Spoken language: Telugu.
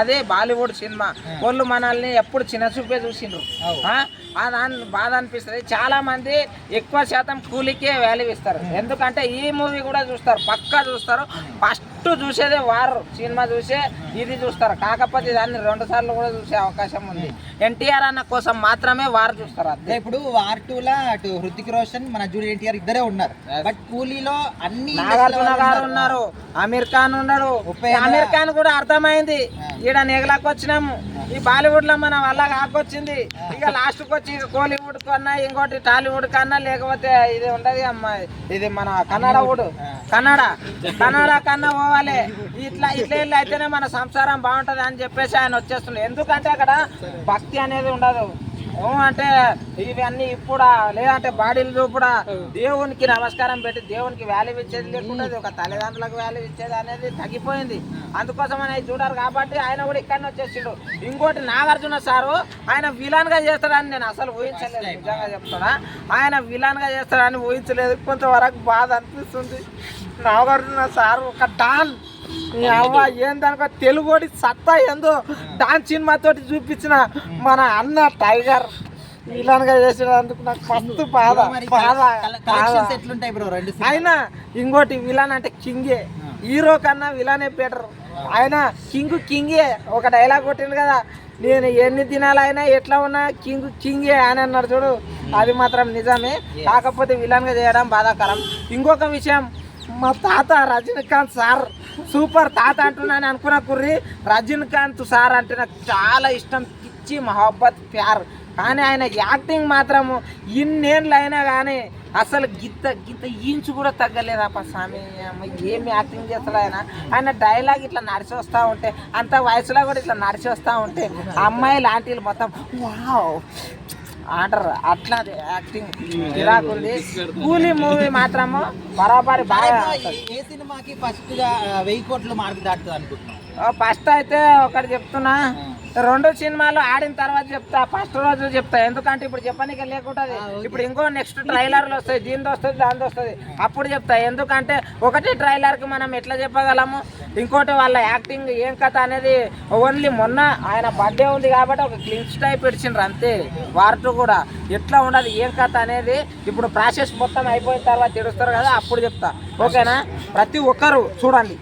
అదే బాలీవుడ్ సినిమా. వాళ్ళు మనల్ని ఎప్పుడు చిన్న చూపే చూసిండ్రు. బాధ అనిపిస్తుంది. చాలా మంది ఎక్కువ శాతం కూలికే వాల్యూ ఇస్తారు. ఎందుకంటే ఈ మూవీ కూడా చూస్తారు. పక్కా చూస్తారు. ఫస్ట్ చూసేదే వారు సినిమా చూసే ఇది చూస్తారు. కాకపోతే దాన్ని రెండు సార్లు కూడా చూసే అవకాశం ఉంది. ఎన్టీఆర్ అన్న కోసం మాత్రమే వారు చూస్తారు అంతే. ఇప్పుడు వార్ టూ లా అటు హృతిక్ రోషన్ మన జూడి ఎన్టీఆర్ ఇద్దరే ఉన్నారు. బట్ కూలీలో అన్ని నాగార్జున గారు ఉన్నారు. అమీర్ ఖాన్ ఉన్నాడు. అమీర్ ఖాన్ కూడా అర్థమైంది. ఈడ నెగలాకి వచ్చినాము ఈ బాలీవుడ్లో మన వల్ల కాకొచ్చింది. ఇక లాస్ట్కి వచ్చి కోలీవుడ్ కన్నా ఇంకోటి టాలీవుడ్ కన్నా లేకపోతే ఇది ఉండదు అమ్మా ఇది మన కన్నడ వుడ్ ఆ. కన్నడ. కన్నడ కన్నా పోవాలి. ఇట్లా ఇట్లా వెళ్ళి అయితేనే మన సంసారం బాగుంటది అని చెప్పేసి ఆయన వచ్చేస్తుండే ఎందుకంటే అక్కడ భక్తి అనేది ఉండదు. అంటే ఇవన్నీ ఇప్పుడా? లేదంటే బాడీలు చూపుడా దేవునికి నమస్కారం పెట్టి దేవునికి వాల్యూ ఇచ్చేది లేకుండా ఒక తల్లిదండ్రులకు వాల్యూ ఇచ్చేది అనేది తగ్గిపోయింది. అందుకోసం ఆయన చూడారు కాబట్టి ఆయన కూడా ఇక్కడనే వచ్చేసిండు. ఇంకోటి నాగార్జున సారు ఆయన విలన్గా చేస్తాడని నేను అసలు ఊహించలేదు నిజంగా చెప్తాడా ఆయన విలన్గా చేస్తాడని ఊహించలేదు. కొంతవరకు బాధ అనిపిస్తుంది. నాగార్జున సార్ ఒక డాన్ అవ్వ ఏందనుకో తెలుగుడి సత్తా ఏందో డాన్స్ సినిమాతోటి చూపించిన మన అన్న టైగర్. విలన్గా చేసినందుకు నాకు మస్తు బాధ బాధ ఆయన ఇంకోటి విలన్ అంటే కింగే. హీరో కన్నా విలనే బెటర్. ఆయన కింగ్ కింగే ఒక డైలాగ్ కొట్టిండు కదా నేను ఎన్ని దినాలైనా ఎట్లా ఉన్నా కింగ్ కింగే అని అన్నాడు చూడు. అది మాత్రం నిజమే. కాకపోతే విలన్గా చేయడం బాధాకరం. ఇంకొక విషయం మా తాత రజనీకాంత్ సార్. సూపర్ తాత అంటున్నాను అనుకున్న కుర్రి. రజనీకాంత్ సార్ అంటే నాకు చాలా ఇష్టం. పిచ్చి మహబ్బత్ ప్యార్. కానీ ఆయన యాక్టింగ్ మాత్రము ఇన్నేళ్ళు అయినా కానీ అసలు గిత్త గిత్త ఈంచు కూడా తగ్గలేదప్ప స్వామి. ఏం యాక్టింగ్ చేస్తాడు ఆయన. ఆయన డైలాగ్ ఇట్లా నడిచి వస్తూ ఉంటే అంత వయసులో కూడా ఇట్లా నడిచి వస్తూ ఉంటే అమ్మాయి లాంటి మొత్తం వావ్ అంటారు అట్లా యాక్టింగ్. ఇలాగుంది కూలీ మూవీ మాత్రము బరాబరి బాగా ఏ- సినిమాకి ఫస్ట్ వెయ్యి కోట్లు మార్కు దాటుతుంది అనుకుంటున్నాం ఫస్ట్ అయితే ఒకటి చెప్తున్నా. రెండు సినిమాలు ఆడిన తర్వాత చెప్తా ఫస్ట్ రోజు చెప్తా. ఎందుకంటే ఇప్పుడు చెప్పనీకి లేకుంటది ఇప్పుడు ఇంకో నెక్స్ట్ ట్రైలర్లు వస్తాయి దీనిది వస్తుంది దానిది వస్తుంది. అప్పుడు చెప్తా. ఎందుకంటే ఒకటి ట్రైలర్కి మనం ఎట్లా చెప్పగలము? ఇంకోటి వాళ్ళ యాక్టింగ్ ఏం కథ అనేది ఓన్లీ మొన్న ఆయన బర్త్డే ఉంది కాబట్టి ఒక క్లించ్ టైప్ ఇడిచిండ్రు అంతే. వార్టు కూడా. ఎట్లా ఉండదు ఏం కథ అనేది ఇప్పుడు ప్రాసెస్ మొత్తం అయిపోయిన తర్వాత తెలుస్తారు కదా అప్పుడు చెప్తా. ఓకేనా? ప్రతి ఒక్కరు చూడండి.